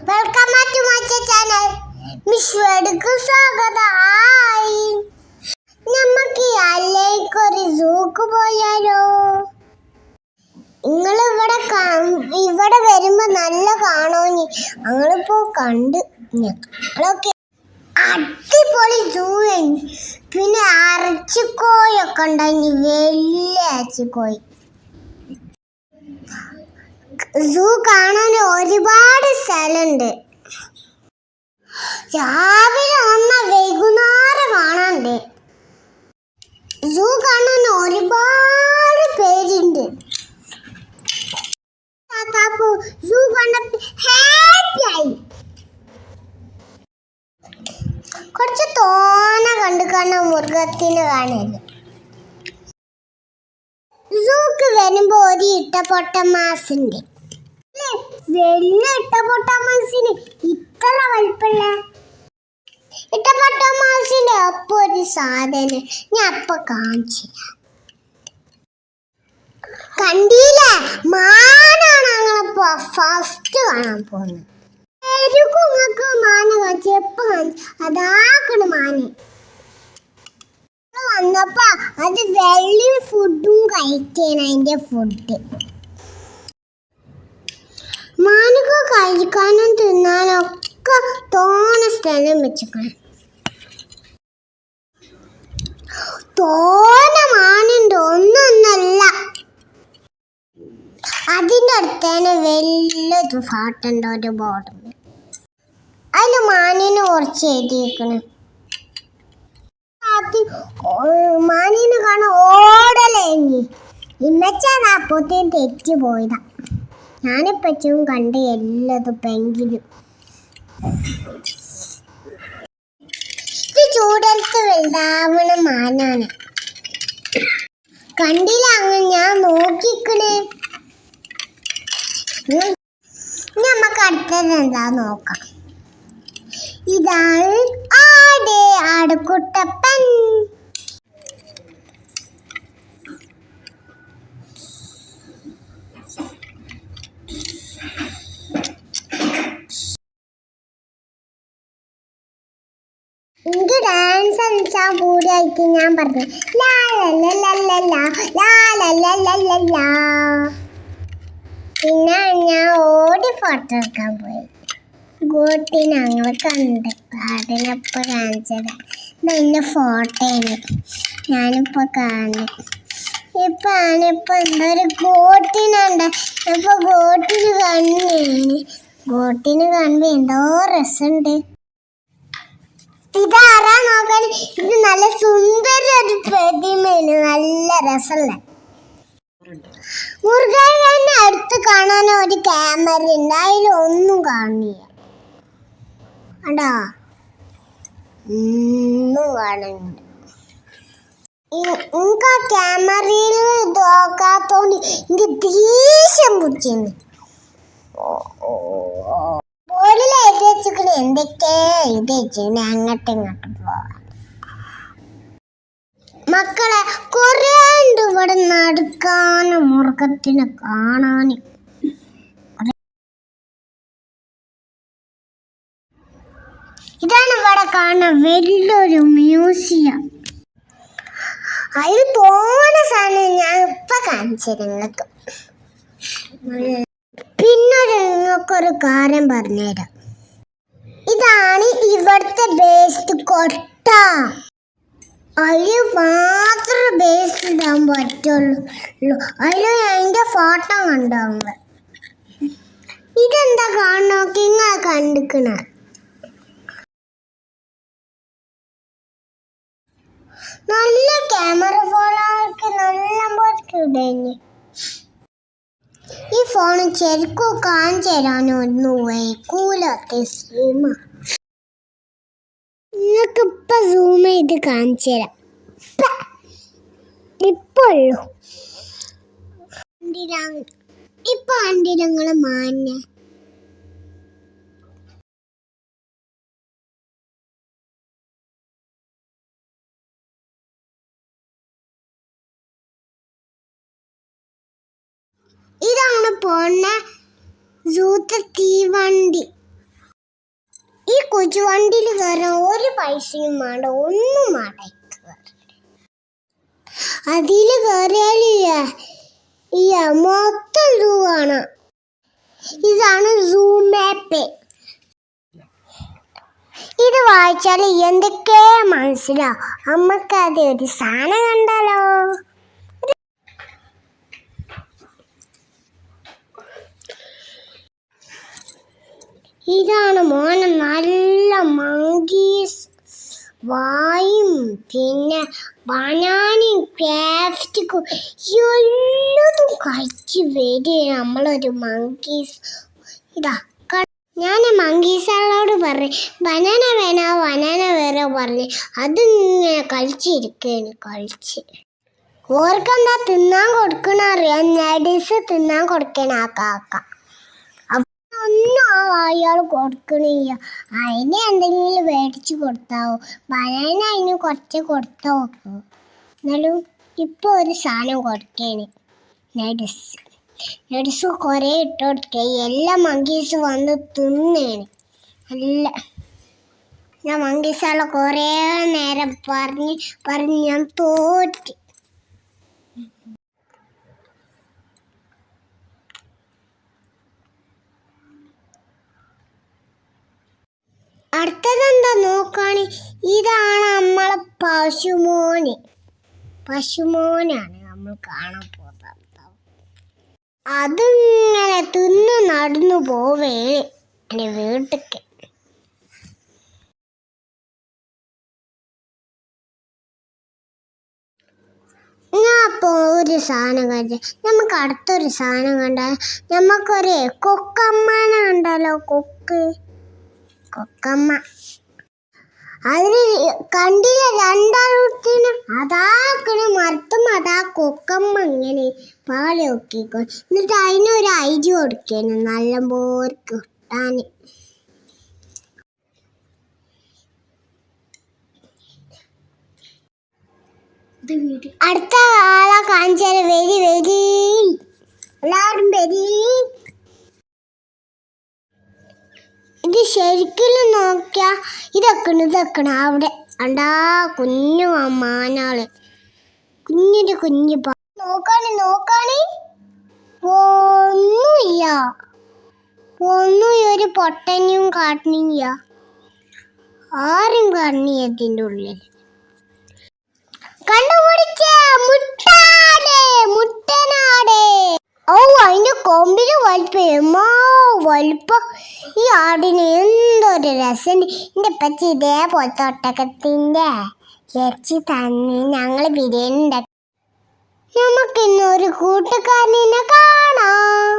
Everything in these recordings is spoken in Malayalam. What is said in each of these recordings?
വെൽക്കം ടു മൈ ചാനൽ മിഷ്വേഡ്ക്ക് സ്വാഗതം. ഹായ് നമുക്ക് അല്ലേക്ക് ഒരു സൂക്ക് പോയാലോ? നിങ്ങൾ ഇവിടെ ഇവിടെ വരുമ്പോ നല്ല കാണോനി ഞങ്ങളിപ്പോ കണ്ട് ഞങ്ങളൊക്കെ അടിപൊളി സൂ പിന്നെ അരച്ചിക്കോയൊക്കെ ഉണ്ടായി വലിയ അരച്ചിക്കോയി സൂ കാണാൻ ഒരുപാട് സ്ഥലമുണ്ട്. രാവിലെ വന്ന വൈകുന്നേരം കാണാണ്ട് സൂ കാണാൻ ഒരുപാട് പേരുണ്ട്. താത്താപ്പു സൂ കുറച്ച് തോന കണ്ടു കാണാൻ മൃഗത്തിന് കാണരുത്. സൂക്ക് വരുമ്പോ ഒരു ഇട്ടപ്പൊട്ടമാസുണ്ട് വലിയ ഇട്ടപ്പൊട്ടമാസിന് ഇത്ര വലിപ്പുള്ള. ഇട്ടപ്പൊട്ടമാസിന്റെ അപ്പൊ ഒരു സാധനം ഞാൻ അപ്പൊ കാണിച്ചു കണ്ടീല മാനാണ് ഞങ്ങളിപ്പോ ഫസ്റ്റ് കാണാൻ പോകുന്നത്. ശരിക്കും നിങ്ങൾക്ക് മാന കാണിച്ചു എപ്പോ കാണിച്ചു? അതാക്കണ് മാന്. വന്നപ്പോ അത് വെള്ളി ഫുഡും കഴിക്കണം അതിന്റെ ഫുഡ് മാനൊക്കെ കഴിക്കാനും തിന്നാനും ഒക്കെ തോന സ്ഥലം വെച്ചേക്കണം തോന മാനുണ്ട് ഒന്നൊന്നല്ല. അതിന്റെ തന്നെ വലിയൊരു ഫാട്ടുണ്ട് ഒരു ബോർഡുണ്ട് അതിൽ മാനിനെ കുറച്ച് എഴുതിയിരിക്കണം മാനിനെ കാണാൻ ഓടലേഞ്ഞി ഇന്നച്ചാ അപ്പോഴത്തേന് തെറ്റി പോയതാ ഞാനിപ്പച്ചും കണ്ട് എല്ലാതും പെങ്കിലും. ചൂടത്ത് വലുതാവണ മാനാണ് കണ്ടില്ല അങ്ങ് ഞാൻ നോക്കിക്കണേ. നമുക്ക് അടുത്തത് എന്താ നോക്കാം. ഇതാണ് ആട് ആടുകുട്ടപ്പൻ. സംസാ കൂടിയായിട്ട് ഞാൻ പറഞ്ഞു പിന്നെ ഞാൻ ഓടി ഫോട്ടോ എടുക്കാൻ പോയി ഗോട്ടി ഞങ്ങൾ കണ്ട് അതിനപ്പോൾ കാണിച്ചത് ഇതെന്റെ ഫോട്ടോയാണ് ഞാനിപ്പോൾ കാണും ഇപ്പം ആണിപ്പോൾ എന്താ ഒരു ഗോട്ടിനുണ്ട് അപ്പോൾ ഗോട്ടിന് കണ്ണാണ് ഗോട്ടിന് കാണുമ്പോൾ എന്തോ രസമുണ്ട് ഇതാരാ നോക്കാൻ ഇത് നല്ല സുന്ദര ഒരു പ്രതിമയാണ്. നല്ല രസമുള്ള. മുരുകനെ അടുത്ത് കാണാൻ ഒരു ക്യാമറ ഉണ്ട്. അതിലൊന്നും കാണില്ല. അടാ ഒന്നും കാണുന്നുണ്ട് എനിക്ക് ക്യാമറയിൽ നോക്കാത്തോണ്ട് എനിക്ക് ദേഷ്യം പിടിച്ചിരുന്നു ബോർഡിൽ എഴുതി വെച്ചിട്ട് എന്തൊക്കെയാ എഴുതി വെച്ചിട്ട് മക്കളെ കുറേ ഉണ്ട് ഇവിടെ നടക്കാനും കാണാനും. ഇതാണ് ഇവിടെ കാണുന്ന വലിയൊരു മ്യൂസിയം. അതിൽ പോകുന്ന സാധനം ഞാൻ ഇപ്പൊ കാണിച്ചു നിങ്ങൾക്ക് പിന്നൊരു നിങ്ങൾക്കൊരു കാര്യം പറഞ്ഞുതരാം. ഇതാണ് ഇവിടുത്തെ ബേസ്റ്റ് കൊട്ട. അതിൽ മാത്രം ബേസ്റ്റ് ഇടാൻ പറ്റുള്ളൂ. അതിൽ അതിന്റെ ഫോട്ടോ കണ്ടാവുക ഇതെന്താ കാണോ നിങ്ങൾ കണ്ടിക്കണ നല്ല ക്യാമറ ഫോണൊക്കെ നല്ല പോലെ ഇടഞ്ഞ്. ഈ ഫോൺ ശരിക്കും കാണിച്ചു തരാനൊന്നും വൈകൂലത്തെ സീമ നിങ്ങൾക്ക് ഇപ്പൊ സൂം ചെയ്ത് കാണിച്ചു തരാം ഇപ്പ. ഇപ്പൊ കണ്ടില്ല- നിങ്ങൾ. പോണ സൂത്ത തീവണ്ടി. കൊച്ചുവണ്ടിയിൽ കയറാൻ ഒരു പൈസയും വേണ്ട ഒന്നും വേണ്ട അതിൽ കയറിയാൽ ഈ മൊത്തം സൂ കാണാം ഇതാണ് സൂ മാപ്പ് ഇത് വായിച്ചാൽ എന്തൊക്കെ മനസ്സിലാവും. നമുക്കത് ഒരു സാധനം കണ്ടാലോ? ഇതാണ് മോനെ നല്ല മങ്കീസ് വായും പിന്നെ ബനാനയും പ്ലാസ്റ്റിക്കും എല്ലതും കഴിച്ച് വരിക നമ്മളൊരു മങ്കീസ്. ഇതാ ഞാൻ മങ്കീസുകളോട് പറഞ്ഞു ബനാന വേണോ ബനാന വേണോ പറഞ്ഞ് അതിങ്ങനെ കഴിച്ചിരിക്കുകയാണ് കഴിച്ച്. ഓർക്കെന്താ തിന്നാൻ കൊടുക്കണ അറിയാം നടിസ് തിന്നാൻ കൊടുക്കണ ആ കാക്ക. ഒന്നും ആ അയാൾ കൊടുക്കണില്ല. അതിന് എന്തെങ്കിലും മേടിച്ച് കൊടുത്താവോ? ബനാന അതിന് കുറച്ച് കൊടുത്തോ? എന്നാലും ഇപ്പോൾ ഒരു സാധനം കൊടുക്കേണ് നെഡിസ് നെഡിസ് കുറേ ഇട്ട് കൊടുക്കുക എല്ലാ മങ്കീസ് വന്ന് തിന്നേണ് നല്ല. ഞാൻ മങ്കീസാളെ കുറേ നേരം പറഞ്ഞ് പറഞ്ഞ് ഞാൻ തോറ്റ്. അടുത്തതെന്താ നോക്കാണ്? ഇതാണ് നമ്മളെ പശുമോന്. പശുമോനാണ് നമ്മൾ കാണാൻ പോകുന്നത്. അതിങ്ങനെ തിന്ന് നടന്നു പോവേ. എന്റെ വീട്ടിക്ക് ഞാൻ ഒരു സാധനം കണ്ട. നമുക്ക് അടുത്തൊരു സാധനം കണ്ടാൽ നമുക്കൊരു കൊക്കമ്മനെ കണ്ടാലോ കൊക്ക്. കൊക്കമ്മ. അതിന് കണ്ടില്ല രണ്ടാളത്തിന് അതാക്കണം മരത്തും അതാ കൊക്കമ്മ ഇങ്ങനെ പാളി ഒക്കിക്കോ. എന്നിട്ട് അതിനൊരു ഐജി കൊടുക്കേന് നല്ല പോർക്ക് കിട്ടാന്. അടുത്ത ആളെ കാണിച്ചാൽ? വരി വരി. എല്ലാവരും വരി ഇത് ശരിക്കും നോക്കിയാ ഇതൊക്കെ ഇതൊക്കെ അവിടെ അണ്ടാ കുഞ്ഞു മാനാൾ കുഞ്ഞിന്റെ കുഞ്ഞു നോക്കാണ് നോക്കാണ്. ഒന്നുമില്ല. ഒന്നും ഈ ഒരു പൊട്ടനും കാട്ടണില്ല ആരും കാണിയതിന്റെ ഉള്ളിൽ കണ്ടുപിടിച്ച മുട്ടാടേ മുട്ടനാട്. ഓ അതിന്റെ കൊമ്പിന് വലിപ്പം. എമ്മോ വലിപ്പം. ഈ ആടിന് എന്തൊരു രസമുണ്ട് എന്റെ പച്ച ഇതേപോലെ ഒട്ടകത്തിന്റെ ഇറച്ചി തന്നെ ഞങ്ങൾ ബിരിയാണി ഉണ്ടാക്കി. നമുക്കിന്ന് കൂട്ടുകാരനെ കാണാം.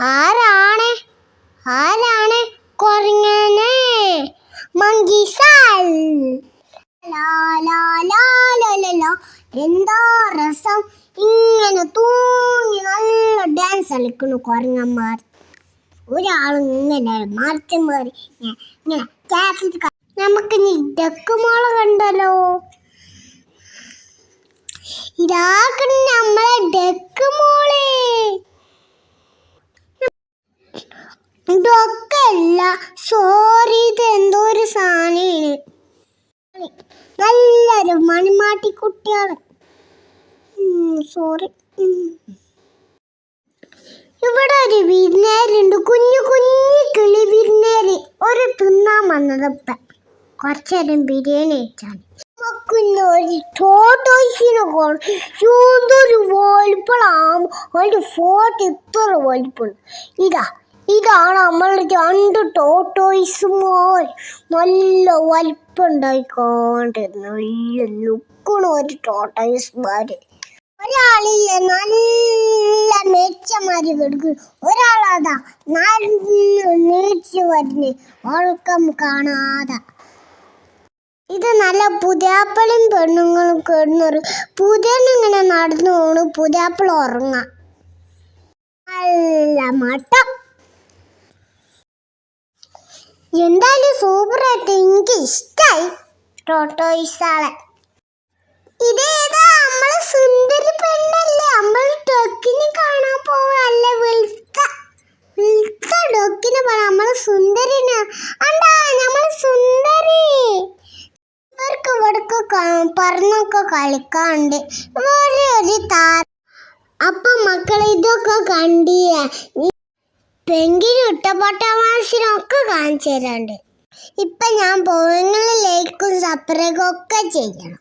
ആരാണ്? ആരാണ് കുറഞ്ഞനെ മങ്കിസാൽ. എന്താ രസം? ഇങ്ങനെ നല്ല കളിക്കുന്നു കുരങ്ങന്മാർ ഒരാളിങ്ങനെ മാറ്റി മാറി ഇങ്ങനെ ക്യാസറ്റ് നമുക്ക് ഇനി ഡക്കുമോളെ കണ്ടല്ലോ. ഇതാക്കണ നമ്മളെ ഡക്കുമോളെ ഇതൊക്കെയല്ല സോറി ഇത് എന്തോ ഒരു സാധനമാണ്. നല്ലൊരു മണിമാട്ടി കുട്ടിയാണ് സോറി ഇവിടെ ഒരു വിരുന്നേരുണ്ട് കുഞ്ഞു കുഞ്ഞു കിളി വിരുന്നേര് ഒരു തിന്നാൻ വന്നതപ്പ. കുറച്ചേരം ബിരിയാണി വെച്ചാണ് ഒരു ഇതാ ഇതാണ് നമ്മളുടെ രണ്ട് ടോട്ടോയ്സുമാർ നല്ല വലിപ്പം ഉണ്ടായിക്കൊണ്ട് നല്ല ലുക്കണ ഒരു ടോട്ടോയ്സുമാര് ഒരാളില്ലേ നല്ല മെച്ചമാര് കിടക്കും ഒരാളതാ നീച്ച് വരുന്നേ. ഓൾക്കം കാണാതെ. ഇത് നല്ല പുതിയാപ്പളും പെണ്ണുങ്ങളും കിടന്നൊരു പുതിയനിങ്ങനെ നടന്നു പോണു. പുതിയാപ്പിള ഉറങ്ങാം. നല്ല മട്ടം. എന്തായാലും സൂപ്പറായിട്ട് എനിക്ക് ഇഷ്ടായി. ടോട്ടോയിസാളെ ഇതേതാ നമ്മളെ സുന്ദരി പെണ്ണല്ലേ? നമ്മൾ ഡൊക്കിനെ കാണാൻ പോവല്ലേ വിൽക്ക വിൽക്ക ഡൊക്കിനെ പറ. നമ്മൾ സുന്ദരിനെ. അണ്ടാ നമ്മൾ സുന്ദരി. ഇവർക്ക് ഇവിടക്ക് പറഞ്ഞൊക്കെ കളിക്കാണ്ട് ഇവരെ ഒരു താ അപ്പൊ മക്കളെ ഇതൊക്കെ കണ്ടിയ പെങ്കിൽ ഇട്ടപ്പൊട്ട മാസിനൊക്കെ കാണിച്ചു തരാണ്ട് ഇപ്പൊ ഞാൻ പോയെങ്കിൽ ലൈക്കും സബ്സ്ക്രൈബും ഒക്കെ ചെയ്യണം.